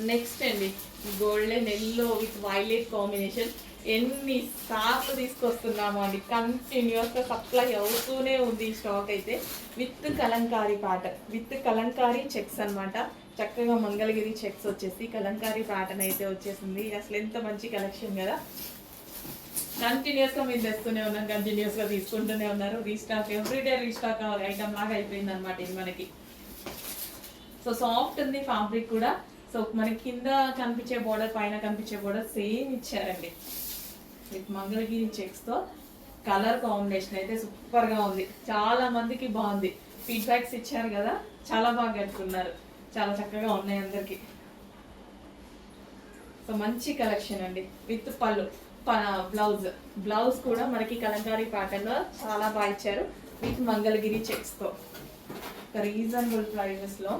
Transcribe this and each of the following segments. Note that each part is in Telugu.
నెక్స్ట్ అండి golden yellow with violet combination ఎన్ని సార్లు తీసుకొస్తున్నాము అండి? కంటిన్యూస్గా సప్లై అవుతూనే ఉంది స్టాక్ అయితే. విత్ కలంకారీ పాట విత్ కలంకారీ చెక్స్ అనమాట చక్కగా మంగళగిరి చెక్స్ వచ్చేసి కలంకారీ ప్యాటర్న్ అయితే వచ్చేసింది. అసలు ఎంత మంచి కలెక్షన్ కదా. కంటిన్యూస్గా మేము తెస్తూనే ఉన్నాం కంటిన్యూస్గా తీసుకుంటూనే ఉన్నారు. రీస్టాక్ ఎవ్రీడే రీస్టాక్ ఐటమ్ లాగా అయిపోయింది అనమాట ఇది మనకి. సో సాఫ్ట్ ఉంది ఫ్యాబ్రిక్ కూడా. సో మనకి కింద కనిపించే బోర్డర్ పైన కనిపించే బోర్డర్ సేమ్ ఇచ్చారండి. విత్ మంగళగిరి చెక్స్తో కలర్ కాంబినేషన్ అయితే సూపర్గా ఉంది. చాలా మందికి బాగుంది. ఫీడ్బ్యాక్స్ ఇచ్చారు కదా చాలా బాగా కట్టుకున్నారు చాలా చక్కగా ఉన్నాయి అందరికీ. సో మంచి కలెక్షన్ అండి. విత్ పళ్ళు బ్లౌజ్ బ్లౌజ్ కూడా మనకి కలంకారీ ప్యాటర్న్లో చాలా బాగా ఇచ్చారు. విత్ మంగళగిరి చెక్స్తో రీజనబుల్ ప్రైజెస్లో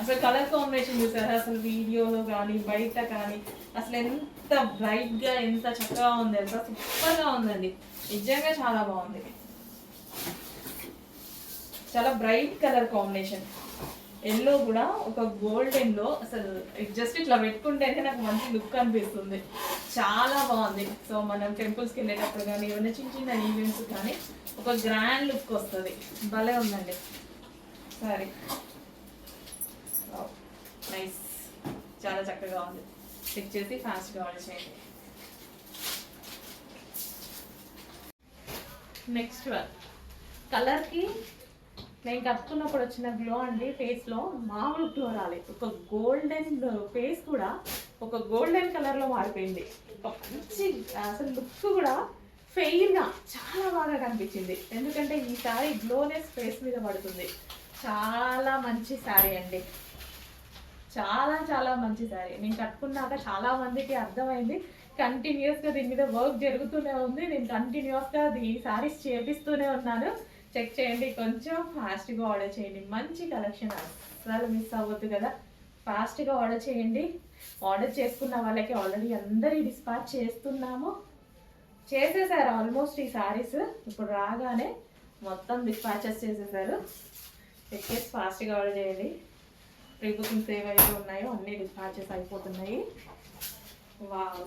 అసలు కలర్ కాంబినేషన్ చూసారా? అసలు వీడియోలో కానీ బయట కానీ అసలు ఎంత బ్రైట్గా ఎంత చక్కగా ఉంది ఎంత సూపర్గా ఉందండి. నిజంగా చాలా బాగుంది. చాలా బ్రైట్ కలర్ కాంబినేషన్ ఎల్లో కూడా ఒక గోల్డెన్లో అసలు జస్ట్ ఇట్లా పెట్టుకుంటేనే నాకు మంచి లుక్ అనిపిస్తుంది. చాలా బాగుంది. సో మనం టెంపుల్స్కి వెళ్ళేటప్పుడు కానీ ఏమైనా చిన్న చిన్న ఈవెంట్స్ కానీ ఒక గ్రాండ్ లుక్ వస్తుంది. భలే ఉందండి. సరే Oh, నైస్ చాలా చక్కగా ఉంది. చెక్ చేసి ఫాస్ట్గా ఆర్డర్ చేయండి. నెక్స్ట్ వన్ కలర్కి నేను కట్టుకున్నప్పుడు వచ్చిన గ్లో అండి ఫేస్లో మామూలు గ్లో రాలేదు ఒక గోల్డెన్ ఫేస్ కూడా ఒక గోల్డెన్ కలర్లో మారిపోయింది. ఒక మంచి అసలు లుక్ కూడా ఫెయిర్గా చాలా బాగా కనిపించింది. ఎందుకంటే ఈ శారీ గ్లోనెస్ ఫేస్ మీద పడుతుంది. చాలా మంచి శారీ అండి. చాలా చాలా మంచి శారీ. నేను కట్టుకున్నాక చాలా మందికి అర్థమైంది. కంటిన్యూస్గా దీని మీద వర్క్ జరుగుతూనే ఉంది. నేను కంటిన్యూస్గా ఈ సారీస్ చేపిస్తూనే ఉన్నాను. చెక్ చేయండి. కొంచెం ఫాస్ట్గా ఆర్డర్ చేయండి. మంచి కలెక్షన్ అసలు మిస్ అవ్వద్దు కదా. ఫాస్ట్గా ఆర్డర్ చేయండి. ఆర్డర్ చేసుకున్న వాళ్ళకి ఆల్రెడీ అందరి డిస్పాచ్ చేస్తున్నాము. చేసేసారు ఆల్మోస్ట్ ఈ శారీస్ ఇప్పుడు రాగానే మొత్తం డిస్పాచెస్ చేసేసారు. చెక్ చేసి ఫాస్ట్గా ఆర్డర్ చేయండి. ప్రీ ఏవైతే ఉన్నాయో అన్ని డిస్పాచెస్ అయిపోతున్నాయి. వావ్.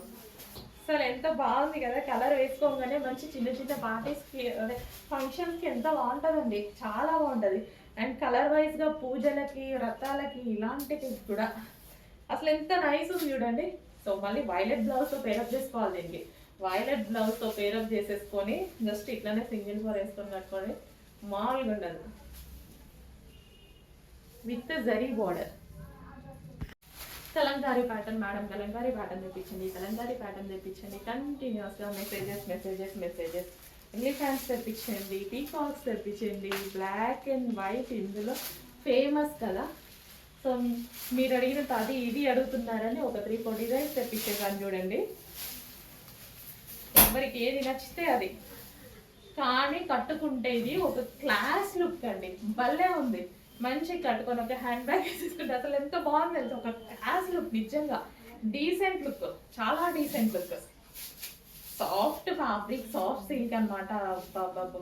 అసలు ఎంత బాగుంది కదా కలర్ వేసుకోగానే మంచి చిన్న చిన్న పార్టీస్కి అదే ఫంక్షన్స్కి ఎంత బాగుంటుందండి. చాలా బాగుంటుంది. అండ్ కలర్ వైజ్గా పూజలకి వ్రతాలకి ఇలాంటివి కూడా. అసలు ఎంత నైస్ ఉంది చూడండి. సో మళ్ళీ వైలెట్ బ్లౌజ్తో పేరప్ చేసుకోవాలి దీనికి. వైలెట్ బ్లౌజ్తో పేరప్ చేసేసుకొని జస్ట్ ఇట్లానే సింగిల్ ఫోర్ వేసుకొని కట్టుకొని మామూలుగా ఉండదు. With zari border. Kalamkari pattern madam Kalamkari pattern తెప్పించండి Kalamkari pattern తెప్పించండి. కంటిన్యూస్గా మెసేజెస్ మెసేజెస్ మెసేజెస్ ఎలిఫాంట్స్ తెప్పించండి పీకాక్స్ తెప్పించండి బ్లాక్ అండ్ వైట్ ఇందులో ఫేమస్ కదా. సో మీరు అడిగిన అది ఇది అడుగుతున్నారని ఒక త్రీ ఫోర్ డిజైన్స్ తెప్పించేసాను చూడండి. ఎవరికి ఏది నచ్చితే అది. కానీ కట్టుకుంటే ఇది ఒక క్లాస్ లుక్ అండి. భలే ఉంది. మంచి కట్టుకొని ఒక హ్యాండ్ బ్యాగ్ వేసేసుకుంటే అసలు ఎంత బాగుంది తెలుసు? ఒక క్లాస్ లుక్ నిజంగా. డీసెంట్ లుక్ చాలా decent look soft fabric soft silk అనమాట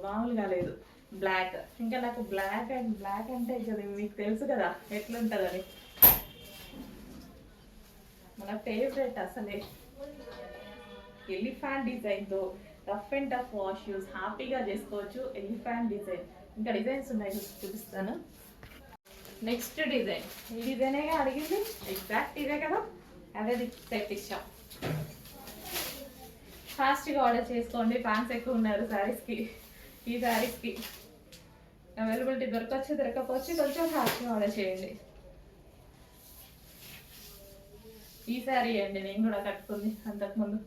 మామూలుగా లేదు. బ్లాక్ ఇంకా నాకు బ్లాక్ అండ్ బ్లాక్ అంటే కదా మీకు తెలుసు కదా ఎట్లుంటుందని. మన ఫేవరెట్ అసలే. ఎలిఫాంట్ డిజైన్తో rough and tough wash use హ్యాపీగా చేసుకోవచ్చు ఎలిఫాంట్ డిజైన్ ఇంకా డిజైన్స్ ఉన్నాయి చూపిస్తాను. నెక్స్ట్ డిజైన్ ఈ డిజైనే అడిగింది? ఎగ్జాక్ట్ ఇదే కదా? అదే తెప్పించాం. ఫాస్ట్గా ఆర్డర్ చేసుకోండి. ఫ్యాన్స్ ఎక్కువ ఉన్నారు శారీస్కి ఈ శారీస్కి అవైలబిలిటీ దొరకచ్చు దొరకపోవచ్చు కొంచెం ఫాస్ట్గా ఆర్డర్ చేయండి. ఈ శారీ అండి నేను కూడా కట్టుకుంది అంతకుముందు.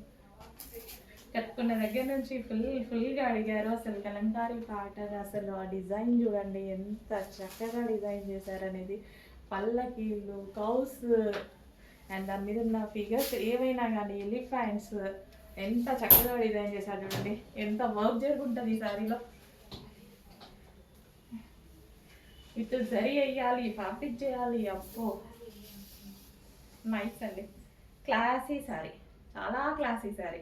కట్టుకున్న దగ్గర నుంచి ఫుల్ ఫుల్గా అడిగారు. అసలు కలంకారీ ప్యాటర్న్ అసలు ఆ డిజైన్ చూడండి ఎంత చక్కగా డిజైన్ చేశారనేది. పల్లకీలు కౌస్ అండ్ దాని మీద ఉన్న ఫిగర్స్ ఏవైనా కానీ ఎలిఫాంట్స్ ఎంత చక్కగా డిజైన్ చేశారు చూడండి. ఎంత వర్క్ జరుగుంటుంది ఈ సారీలో. ఇటు జరి వేయాలి ఫ్యాబ్రిక్ చేయాలి అప్పో నైస్ అండి. క్లాసీ సారీ. చాలా క్లాసీ సారీ.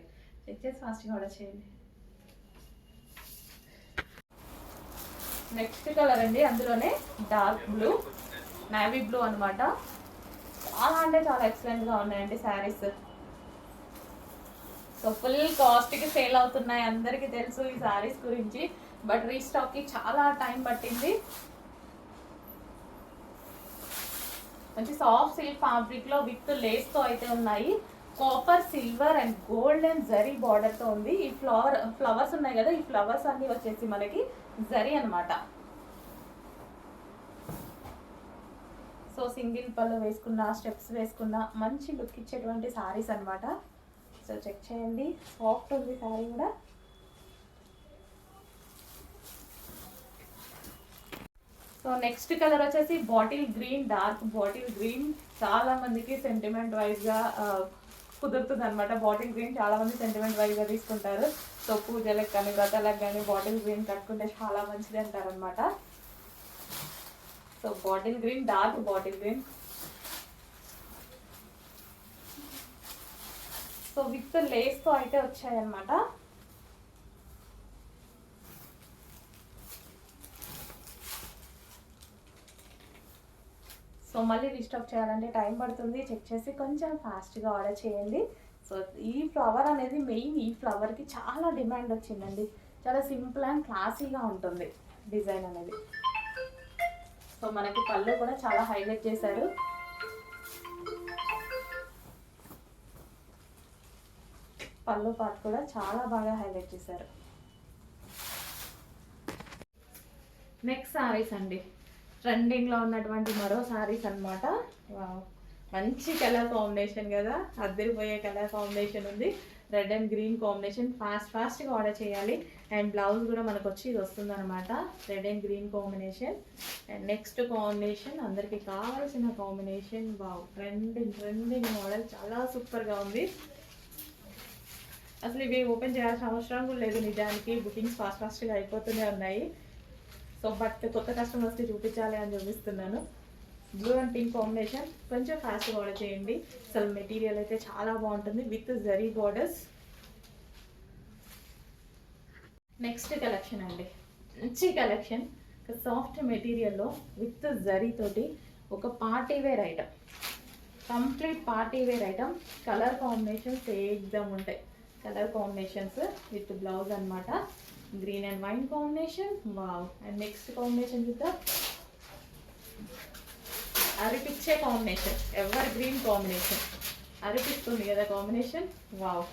చెక్ చేసి ఫాస్ట్గా ఆర్డర్ చేయండి. నెక్స్ట్ కలర్ అండి అందులోనే డార్క్ బ్లూ నావీ బ్లూ అనమాట చాలా అంటే చాలా ఎక్సలెంట్గా ఉన్నాయండి శారీస్ సో ఫుల్ కాస్ట్కి సేల్ అవుతున్నాయి అందరికీ తెలుసు ఈ శారీస్ గురించి. బట్ రీస్టాక్కి చాలా టైం పట్టింది. మంచి సాఫ్ట్ సిల్క్ ఫ్యాబ్రిక్లో విత్ లేస్తో అయితే ఉన్నాయి. Copper silver and gold and zari బార్డర్తో ఉంది. ఈ ఫ్లవర్ ఫ్లవర్స్ ఉన్నాయి కదా ఈ ఫ్లవర్స్ అన్ని వచ్చేసి మనకి జరీ అన్నమాట. సో సింగిల్ పళ్ళు వేసుకున్న స్టెప్స్ వేసుకున్న మంచి లుక్ ఇచ్చేటువంటి సారీస్ అనమాట సో చెక్ చేయండి. సాఫ్ట్ ఉంది సారీ కూడా. సో నెక్స్ట్ కలర్ వచ్చేసి bottle green dark bottle green చాలా మందికి సెంటిమెంట్ వైజ్గా కుదురుతుంది అనమాట బాటిల్ గ్రీన్ చాలా మంది సెంటిమెంట్ వైజ్గా తీసుకుంటారు. సో పూజలకు కానీ వ్రతాలకు కానీ బాటిల్ గ్రీన్ కట్టుకుంటే చాలా మంచిది అంటారు అనమాట so bottle green dark bottle green. So with లేస్తో అయితే వచ్చాయన్నమాట. సో మళ్ళీ రీస్టాక్ చేయాలంటే టైం పడుతుంది. చెక్ చేసి కొంచెం ఫాస్ట్గా ఆర్డర్ చేయండి. సో ఈ ఫ్లవర్ అనేది మెయిన్ ఈ ఫ్లవర్కి చాలా డిమాండ్ వచ్చిందండి. చాలా సింపుల్ అండ్ క్లాసీగా ఉంటుంది డిజైన్ అనేది. సో మనకి పళ్ళు కూడా చాలా హైలైట్ చేశారు. పళ్ళు పార్ట్ కూడా చాలా బాగా హైలైట్ చేశారు. నెక్స్ట్ సారీస్ అండి. ట్రెండింగ్లో ఉన్నటువంటి మరో సారీస్ అన్నమాట. వావ్. మంచి కలర్ కాంబినేషన్ కదా. అద్దరిపోయే కలర్ కాంబినేషన్ ఉంది. Red and green combination fast ఫాస్ట్గా ఆర్డర్ చేయాలి. అండ్ బ్లౌజ్ కూడా మనకు వచ్చి ఇది వస్తుంది అనమాట red and green combination and next combination అందరికీ కావాల్సిన combination wow trending trending model చాలా సూపర్గా ఉంది. అసలు ఇవి ఓపెన్ చేయాల్సిన అవసరం కూడా లేదు. నిజానికి బుకింగ్స్ ఫాస్ట్ ఫాస్ట్గా అయిపోతూనే ఉన్నాయి. సో బట్ కొత్త కస్టమర్స్కి చూపించాలి అని చూపిస్తున్నాను. బ్లూ అండ్ పింక్ కాంబినేషన్ కొంచెం ఫాస్ట్గా ఆర్డర్ చేయండి. అసలు మెటీరియల్ అయితే చాలా బాగుంటుంది with zari borders next collection అండి. మంచి కలెక్షన్ సాఫ్ట్ మెటీరియల్లో విత్ జరీ తోటి ఒక party wear item complete party wear item colour combinations exam ఉంటాయి. కలర్ కాంబినేషన్స్ విత్ బ్లౌజ్ అన్నమాట. Green and wine combination wow and next combination చూద్దాం అరిపిచ్చే కాంబినేషన్ ఎవర్ గ్రీన్ కాంబినేషన్ అరిపిస్తుంది కదా కాంబినేషన్ వావ్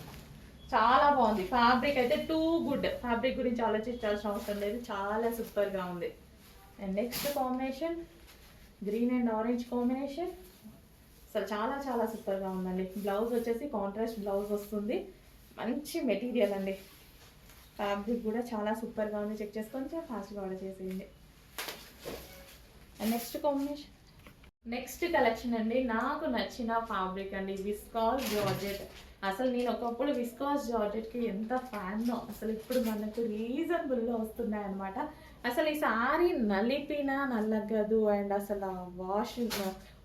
చాలా బాగుంది. ఫ్యాబ్రిక్ అయితే టూ గుడ్ ఫ్యాబ్రిక్ గురించి ఆలోచించాల్సిన అవసరం లేదు. చాలా సూపర్గా ఉంది. And next combination green and orange combination అసలు చాలా చాలా సూపర్గా ఉందండి. బ్లౌజ్ వచ్చేసి కాంట్రాస్ట్ బ్లౌజ్ వస్తుంది. మంచి మెటీరియల్ అండి. ఫ్యాబ్రిక్ కూడా చాలా సూపర్గా ఉంది. చెక్ చేసుకొని చాలా ఫాస్ట్గా ఆర్డర్ చేసేయండి. Next combination? నెక్స్ట్ కలెక్షన్ అండి. నాకు నచ్చిన ఫ్యాబ్రిక్ అండి విస్కాస్ జార్జెట్. అసలు నేను ఒకప్పుడు విస్కాస్ జార్జెట్కి ఎంత ఫ్యాన్నో అసలు ఇప్పుడు మనకు రీజనబుల్గా వస్తున్నాయి అనమాట అసలు ఈ సారీ నలిపినా నల్లగదు అండ్ అసలు వాషింగ్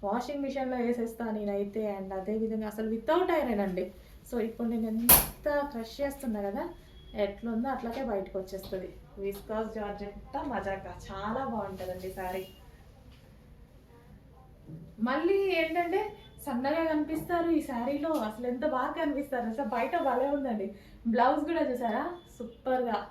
వాషింగ్ మిషన్లో వేసేస్తా నేనైతే అండ్ అదేవిధంగా అసలు వితౌట్ ఐరన్ అండి. సో ఇప్పుడు నేను ఎంత క్రష్ చేస్తున్నా కదా ఎట్లుందో అట్లాగే బయటకు వచ్చేస్తుంది విస్కాస్ జార్జెట్ మజాక. చాలా బాగుంటుందండి సారీ. మళ్ళీ ఏంటంటే సన్నగా కనిపిస్తారు ఈ శారీలో అసలు ఎంత బాగా కనిపిస్తారు. అసలు బయట భలే ఉందండి. బ్లౌజ్ కూడా చూసారా? సూపర్గా.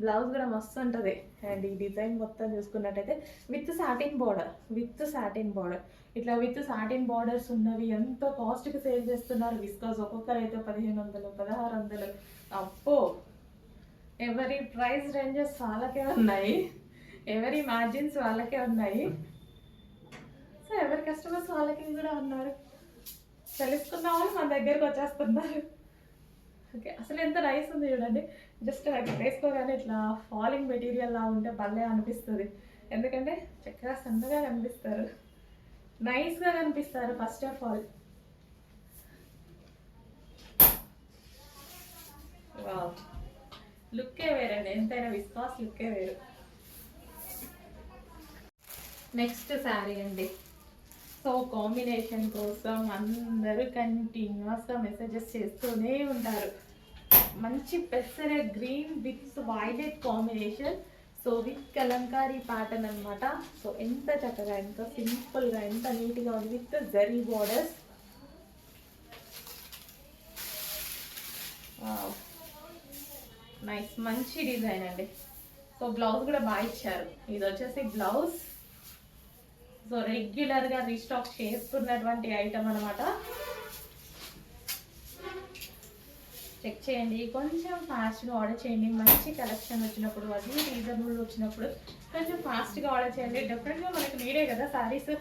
బ్లౌజ్ కూడా మస్తు ఉంటుంది. అండ్ ఈ డిజైన్ మొత్తం చూసుకున్నట్టయితే with satin border. With satin border. ఇట్లా విత్ సాటిన్ బార్డర్స్ ఉన్నవి ఎంతో కాస్ట్కి సేల్ చేస్తున్నారు. విస్కాస్ ఒక్కొక్కరు అయితే పదిహేను వందలు పదహారు వందలు. అప్పో ఎవరి ప్రైస్ రేంజెస్ వాళ్ళకే ఉన్నాయి. ఎవరి మార్జిన్స్ వాళ్ళకే ఉన్నాయి. సో ఎవరి కస్టమర్స్ వాళ్ళకి కూడా ఉన్నారు. తెలుసుకున్న వాళ్ళు మన దగ్గరకు వచ్చేస్తున్నారు. ఓకే అసలు ఎంత నైస్ ఉంది చూడండి. జస్ట్ నాకు వేసుకోగానే ఇట్లా ఫాలింగ్ మెటీరియల్ లా ఉంటే భలే అనిపిస్తుంది. ఎందుకంటే చక్కగా సన్నగా కనిపిస్తారు. నైస్గా కనిపిస్తారు ఫస్ట్ ఆఫ్ ఆల్ లుక్కే వేరండి ఎంతైనా విశ్వాస్ లుక్కే వేరు. నెక్స్ట్ శారీ అండి. సో కాంబినేషన్ కోసం అందరూ కంటిన్యూస్గా మెసేజెస్ చేస్తూనే ఉంటారు. మంచి పెసర green with violet combination so with Kalamkari pattern అన్నమాట. సో ఎంత చక్కగా ఎంత సింపుల్గా ఎంత నీట్గా ఉంది విత్ జరీ బార్డర్స్ నైస్ మంచి డిజైన్ అండి. సో బ్లౌజ్ కూడా బాగా ఇచ్చారు. ఇది వచ్చేసి బ్లౌజ్. సో రెగ్యులర్గా రీస్టాక్ చేస్తున్నటువంటి ఐటమ్ అనమాట చెక్ చేయండి. కొంచెం ఫాస్ట్గా ఆర్డర్ చేయండి. మంచి కలెక్షన్ వచ్చినప్పుడు అది రీజనబుల్ వచ్చినప్పుడు కొంచెం ఫాస్ట్గా ఆర్డర్ చేయండి. డెఫినెట్గా మనకి నీడే కదా సారీస్.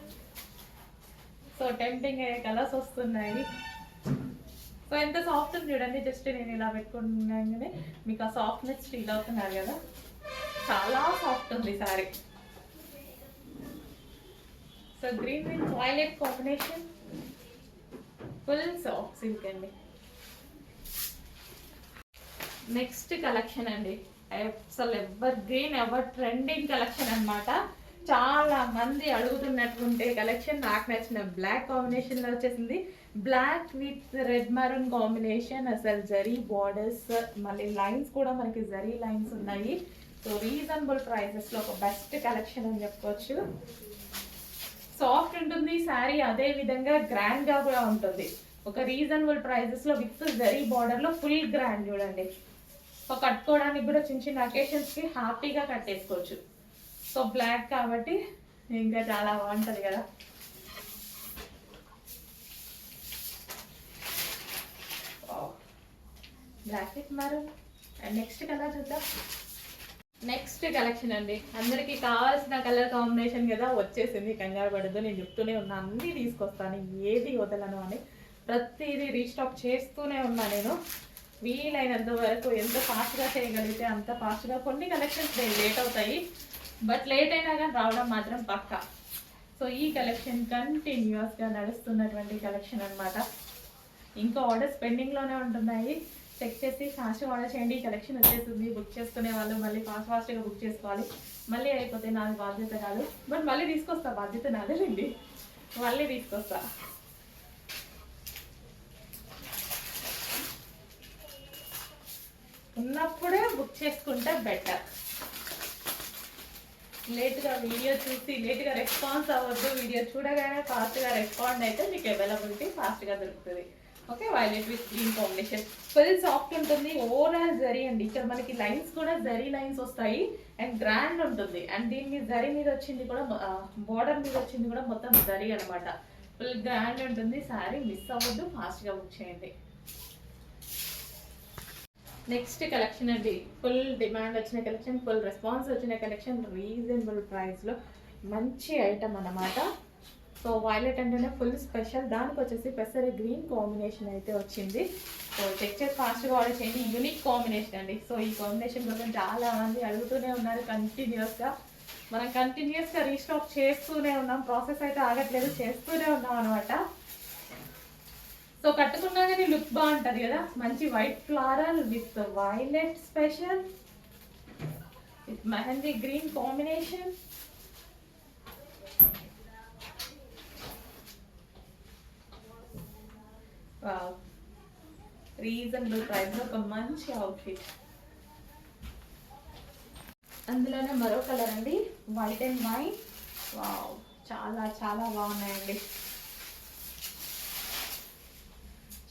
సో టెంప్టింగ్ అయ్యే కలర్స్ వస్తున్నాయి. సో ఎంత సాఫ్ట్ ఉంది చూడండి. జస్ట్ నేను ఇలా పెట్టుకున్నాగానే మీకు ఆ సాఫ్ట్నెస్ ఫీల్ అవుతున్నారు కదా. చాలా సాఫ్ట్ ఉంది sari. So green with violet combination full soft silk అండి. నెక్స్ట్ కలెక్షన్ అండి. అసలు ever green ever trending collection అన్నమాట. చాలా మంది అడుగుతున్నటువంటి కలెక్షన్ నాకు నచ్చిన బ్లాక్ కాంబినేషన్లో వచ్చేసింది. Black with red maroon combination అసలు జరీ బార్డర్స్ మళ్ళీ లైన్స్ కూడా మనకి జరీ లైన్స్ ఉన్నాయి. సో రీజనబుల్ ప్రైసెస్లో ఒక బెస్ట్ కలెక్షన్ అని చెప్పుకోవచ్చు సాఫ్ట్ ఉంటుంది శారీ అదే విధంగా గ్రాండ్గా కూడా ఉంటుంది. ఒక రీజనబుల్ ప్రైజెస్లో విత్ జరీ బార్డర్లో ఫుల్ గ్రాండ్ చూడండి. సో కట్టుకోవడానికి కూడా చిన్న చిన్న అకేషన్స్కి హ్యాపీగా కట్టేసుకోవచ్చు. సో బ్లాక్ కాబట్టి ఇంకా చాలా బాగుంటది కదా. Black with maroon and next colour చూద్దాం. నెక్స్ట్ కలెక్షన్ అండి. అందరికీ కావాల్సిన కలర్ కాంబినేషన్ కదా వచ్చేసింది. కంగారు పడద్దు. నేను చెప్తూనే ఉన్నా. అన్నీ తీసుకొస్తాను. ఏది వదలను అని ప్రతిదీ రీస్టాక్ చేస్తూనే ఉన్నా నేను. వీలైనంత వరకు ఎంత ఫాస్ట్గా చేయగలిగితే అంత ఫాస్ట్గా కొన్ని కలెక్షన్స్ లేట్ అవుతాయి. బట్ లేట్ అయినా కానీ రావడం మాత్రం పక్క. సో ఈ కలెక్షన్ కంటిన్యూస్గా నడుస్తున్నటువంటి కలెక్షన్ అన్నమాట. ఇంకా ఆర్డర్స్ పెండింగ్లోనే ఉంటున్నాయి. చెక్ చేసి ఫాస్ట్ ఆర్డర్ చేయండి కలెక్షన్ వచ్చేస్తుంది. బుక్ చేసుకునే వాళ్ళు మళ్ళీ ఫాస్ట్ ఫాస్ట్గా బుక్ చేసుకోవాలి. మళ్ళీ అయిపోతే నాది బాధ్యత కాదు బట్ మళ్ళీ తీసుకొస్తా బాధ్యత నాదేనండి మళ్ళీ తీసుకొస్తా. ఉన్నప్పుడే బుక్ చేసుకుంటే బెటర్ లేట్గా వీడియో చూసి లేట్గా రెస్పాన్స్ అవ్వద్దు. వీడియో చూడగానే ఫాస్ట్గా రెస్పాండ్ అయితే మీకు అవైలబిలిటీ ఫాస్ట్గా దొరుకుతుంది. Okay violet with green combination full soft ఉంటుంది ఓవరాల్ జరీ అండి. ఇక్కడ మనకి లైన్స్ కూడా జరీ లైన్స్ వస్తాయి అండ్ గ్రాండ్ ఉంటుంది. అండ్ దీని మీద జరీ మీద వచ్చింది కూడా బార్డర్ మీద వచ్చింది కూడా మొత్తం జరీ అనమాట ఫుల్ గ్రాండ్ ఉంటుంది. సారీ మిస్ అవ్వద్దు ఫాస్ట్గా బుక్ చేయండి. నెక్స్ట్ కలెక్షన్ అండి. ఫుల్ డిమాండ్ వచ్చిన కలెక్షన్ ఫుల్ రెస్పాన్స్ వచ్చిన కలెక్షన్ రీజనబుల్ ప్రైస్లో మంచి ఐటమ్ అన్నమాట. సో వైలెట్ అంటేనే ఫుల్ స్పెషల్. దానికి వచ్చేసి పెసరి గ్రీన్ కాంబినేషన్ అయితే వచ్చింది. సో టెక్చర్ ఫాస్ట్గా ఆర్డర్ చేయండి. యూనిక్ కాంబినేషన్ అండి. సో ఈ కాంబినేషన్ కోసం చాలా మంది అడుగుతూనే ఉన్నారు కంటిన్యూస్గా మనం కంటిన్యూస్గా రీస్టాక్ చేస్తూనే ఉన్నాం. ప్రాసెస్ అయితే ఆగట్లేదు. చేస్తూనే ఉన్నాం అనమాట సో కట్టుకున్నా కానీ లుక్ బాగుంటుంది కదా. మంచి white floral with violet special with mehndi green combination reasonable price ఒక మంచి అవుట్ఫిట్ అందులోనే మరో కలర్ అండి వైట్ అండ్ వైట్ వావ్ చాలా చాలా బాగున్నాయండి.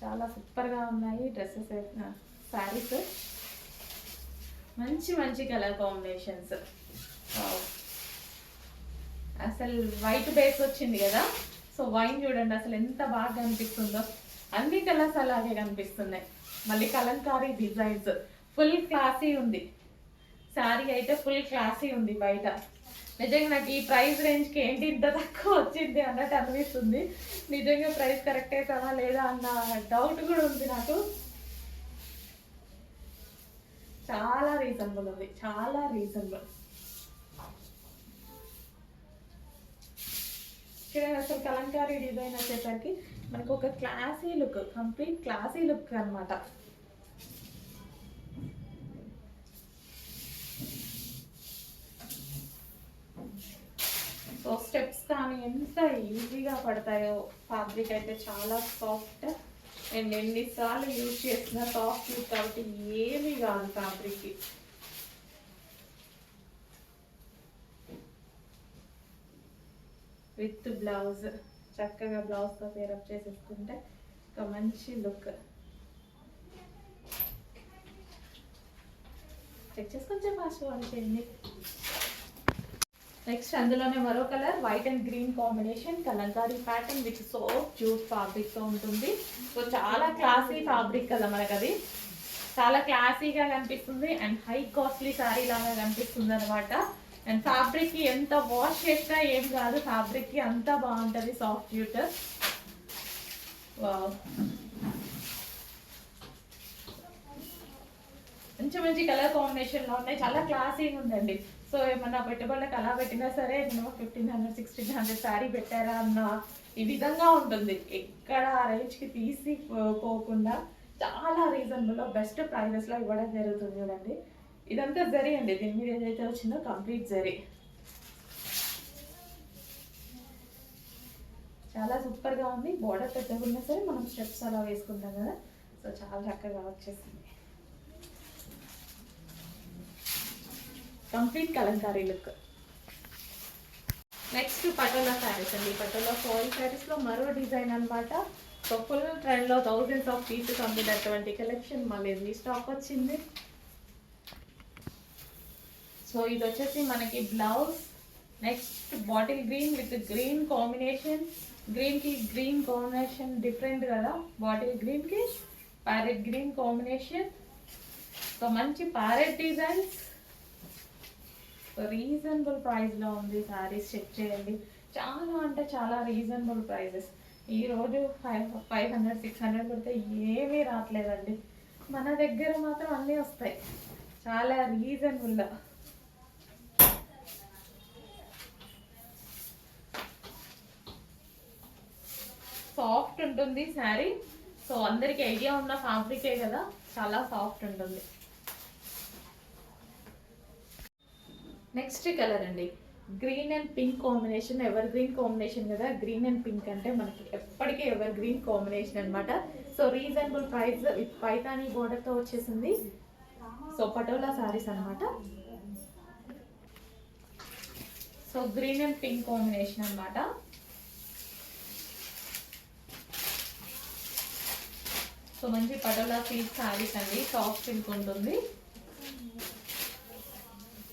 చాలా సూపర్గా ఉన్నాయి డ్రెస్సెస్ శారీస్ మంచి మంచి కలర్ కాంబినేషన్స్ అసలు వైట్ బేస్ వచ్చింది కదా సో వైన్ చూడండి అసలు ఎంత బాగా అనిపిస్తుందో. అన్ని కలర్స్ అలాగే కనిపిస్తున్నాయి. మళ్ళీ కలంకారీ డిజైన్స్. ఫుల్ క్లాసీ ఉంది. శారీ అయితే ఫుల్ క్లాసీ ఉంది బయట. నిజంగా నాకు ఈ ప్రైస్ రేంజ్కి ఏంటి ఇంత తక్కువ వచ్చింది అన్నట్టు అనిపిస్తుంది. నిజంగా ప్రైస్ కరెక్ట్ అవుతావా లేదా అన్న డౌట్ కూడా ఉంది నాకు. చాలా రీజనబుల్ ఉంది. చాలా రీజనబుల్ చూడండి అసలు కలంకారీ డిజైన్ వచ్చేసరికి మనకు ఒక classy look complete classy look అనమాట సో స్టెప్స్ కానీ ఎంత ఈజీగా పడతాయో. ఫ్యాబ్రిక్ అయితే చాలా సాఫ్ట్ నేను ఎన్నిసార్లు యూజ్ చేసిన సాఫ్ట్ కాబట్టి ఏమి కాదు ఫ్యాబ్రిక్కి విత్ బ్లౌజ్ చక్కగా బ్లౌజ్తో పేరప్ చేసేసుకుంటే ఒక మంచి లుక్. చెక్ చేసి కొంచెం ఫాస్ట్ వాష్ చేయండి నెక్స్ట్ అందులోనే మరో colour white and green combination kalamkari pattern with so jute ఫ్యాబ్రిక్తో ఉంటుంది. సో చాలా క్లాసీ ఫ్యాబ్రిక్ కదా మనకు అది చాలా క్లాసీగా కనిపిస్తుంది అండ్ హై కాస్ట్లీ శారీ లాగా కనిపిస్తుంది అనమాట అండ్ ఫ్యాబ్రిక్ ఎంత వాష్ చేసినా ఏం కాదు. ఫ్యాబ్రిక్కి బాగుంటుంది బాగుంటది సాఫ్ట్ క్యూట్ మంచి మంచి కలర్ కాంబినేషన్లో ఉన్నాయి. చాలా క్లాసీగా ఉందండి. సో ఏమన్నా పెట్టుబడులకు అలా పెట్టినా సరే నేను fifteen hundred sixteen hundred sari పెట్టారా అన్న ఈ విధంగా ఉంటుంది. ఎక్కడ ఆ రేంజ్కి తీసి పోకుండా చాలా రీజనబుల్లో బెస్ట్ ప్రైజెస్లో ఇవ్వడం జరుగుతుంది చూడండి. ఇదంతా జరీ అండి. దీని మీద ఏదైతే వచ్చిందో కంప్లీట్ జరీ. చాలా సూపర్గా ఉంది. బోర్డర్ పెద్దగా ఉన్నా సరే మనం స్టెప్స్ అలా వేసుకుంటాం కదా. సో చాలా చక్కగా వచ్చేసింది complete kalamkari look next patola saris అండి. పటోలా ఫాయిల్ శారీస్లో మరో డిజైన్ అనమాట సో ఫుల్ ట్రెండ్లో థౌజండ్స్ ఆఫ్ పీసెస్ అమ్మినటువంటి కలెక్షన్ మళ్ళీ స్టాక్ వచ్చింది. సో ఇది వచ్చేసి మనకి blouse next bottle green with green combination. గ్రీన్కి గ్రీన్ కాంబినేషన్ డిఫరెంట్ కదా. బాటిల్ గ్రీన్కి ప్యారెట్ గ్రీన్ కాంబినేషన్ సో మంచి ప్యారెట్ డిజైన్స్ రీజనబుల్ ప్రైస్లో ఉంది సారీస్ చెక్ చేయండి. చాలా అంటే చాలా రీజనబుల్ ప్రైజెస్ ఈ రోజు five five hundred six hundred పెడితే ఏమీ రావట్లేదండి. మన దగ్గర మాత్రం అన్నీ వస్తాయి. చాలా రీజనబుల్ సాఫ్ట్ ఉంటుంది శారీ. సో అందరికి ఐడియా ఉన్న ఫ్యాబ్రికే కదా చాలా సాఫ్ట్ ఉంటుంది. నెక్స్ట్ కలర్ అండి. Green and pink combination evergreen combination కదా. గ్రీన్ అండ్ పింక్ అంటే మనకి ఎప్పటికీ ఎవర్ గ్రీన్ కాంబినేషన్ అనమాట so reasonable price with Paithani బోర్డర్తో వచ్చేసింది. సో పటోలా సారీస్ అన్నమాట. So green and pink combination అనమాట సో మంచి పటోలా సిల్క్ శారీస్ అండి సాఫ్ట్ సిల్క్ ఉంటుంది.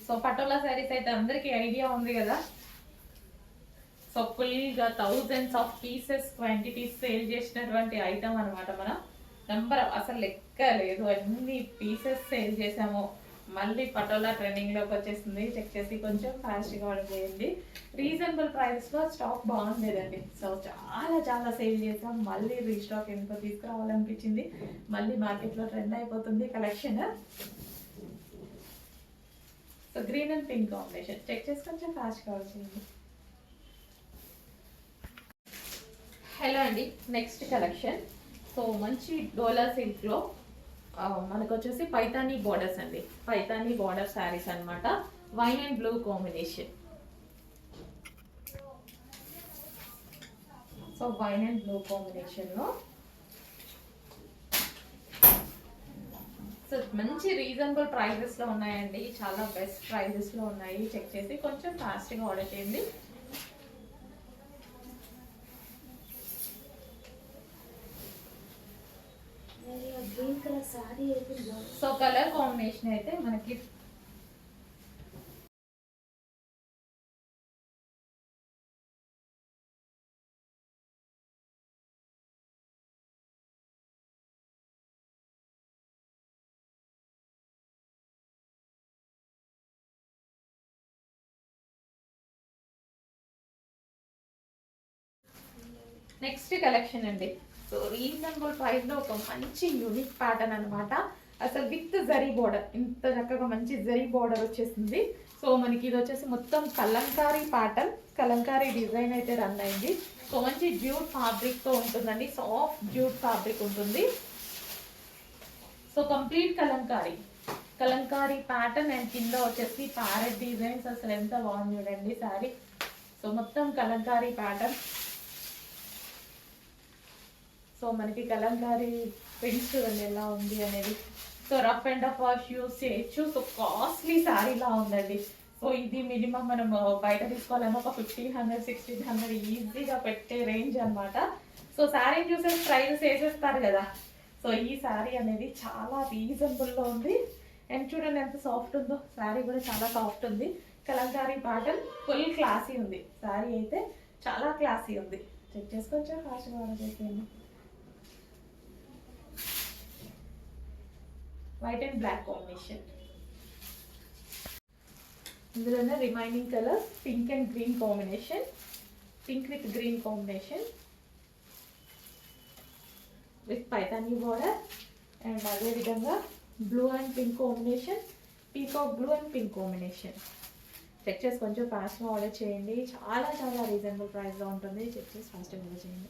సో పటోలా శారీస్ అయితే అందరికీ ఐడియా ఉంది కదా. సో ఫుల్గా thousands of pieces quantities sale చేసినటువంటి ఐటమ్ అన్నమాట మనం. నెంబర్ అసలు లెక్క లేదు. అన్ని పీసెస్ సేల్ చేసాము. మళ్ళీ పటోలా ట్రెండింగ్లోకి వచ్చేసింది చెక్ చేసి కొంచెం ఫాస్ట్గా ఆర్డర్ చేయండి. రీజనబుల్ ప్రైస్లో స్టాక్ బాగుండేదండి. సో చాలా చాలా సేల్ చేసాం. మళ్ళీ రీస్టాక్ ఎందుకో తీసుకురావాలనిపించింది. మళ్ళీ మార్కెట్లో ట్రెండ్ అయిపోతుంది collection so green and pink combination check చేసి కొంచెం ఫాస్ట్ వచ్చింది చేయండి. హలో అండి. నెక్స్ట్ కలెక్షన్ సో మంచి డోలా సిల్క్లో మనకు వచ్చేసి పైతానీ బార్డర్స్ అండి. పైతానీ బార్డర్ శారీస్ అన్నమాట. Wine and blue combination so wine and blue కాంబినేషన్లో సో మంచి రీజనబుల్ ప్రైజెస్లో ఉన్నాయండి. చాలా బెస్ట్ ప్రైజెస్లో ఉన్నాయి. చెక్ చేసి కొంచెం ఫాస్ట్గా ఆర్డర్ చేయండి గ్రీన్ కలర్ సారీ అయితే బాగుంది సో కలర్ కాంబినేషన్ అయితే మనకి నెక్స్ట్ కలెక్షన్ అండి. సో రీజనబుల్ ప్రైస్లో ఒక మంచి యూనిక్ ప్యాటర్న్ అనమాట అసలు విత్ జరీ బోర్డర్ ఇంత చక్కగా మంచి జరీ బోర్డర్ వచ్చేసింది సో మనకి ఇది వచ్చేసి మొత్తం కలంకారీ ప్యాటర్న్ కలంకారీ డిజైన్ అయితే రన్ అయింది సో మంచి జ్యూట్ ఫ్యాబ్రిక్తో ఉంటుందండి సాఫ్ట్ జ్యూట్ ఫ్యాబ్రిక్ ఉంటుంది so complete kalamkari kalamkari pattern and కింద వచ్చేసి ప్యారెట్ డిజైన్స్ అసలు ఎంత బాగుంది చూడండి సారీ సో మొత్తం కలంకారీ ప్యాటర్న్ సో మనకి కలంకారీ ప్రింట్స్ చూడండి ఎలా ఉంది అనేది. So rough and off wash use చేయొచ్చు. సో కాస్ట్లీ శారీలా ఉందండి. సో ఇది మినిమం మనం బయట తీసుకోవాలన్నా ఒక ఫిఫ్టీన్ హండ్రెడ్ సిక్స్టీన్ హండ్రెడ్ ఈజీగా పెట్టే రేంజ్ అన్నమాట. సో శారీ చూసే ప్రైజెస్ వేసేస్తారు కదా. సో ఈ శారీ అనేది చాలా రీజనబుల్లో ఉంది. అండ్ చూడండి ఎంత సాఫ్ట్ ఉందో. శారీ కూడా చాలా సాఫ్ట్ ఉంది. కలంకారీ ప్యాటర్న్ ఫుల్ క్లాసీ ఉంది. శారీ అయితే చాలా క్లాసీ ఉంది. చెక్ చేసుకోవచ్చా? ఫ్యాషన్ ఆర్డర్ చేసేయండి వైట్ అండ్ బ్లాక్ కాంబినేషన్ ఇందులోనే remaining colour pink and green combination pink with green combination with Paithani border and అదేవిధంగా blue and pink combination peacock blue and pink combination check చేసి కొంచెం ఫాస్ట్గా ఆర్డర్ చేయండి. చాలా చాలా రీజనబుల్ ప్రైస్లో ఉంటుంది. చెక్ చేసి ఫాస్ట్గా ఆర్డర్ చేయండి.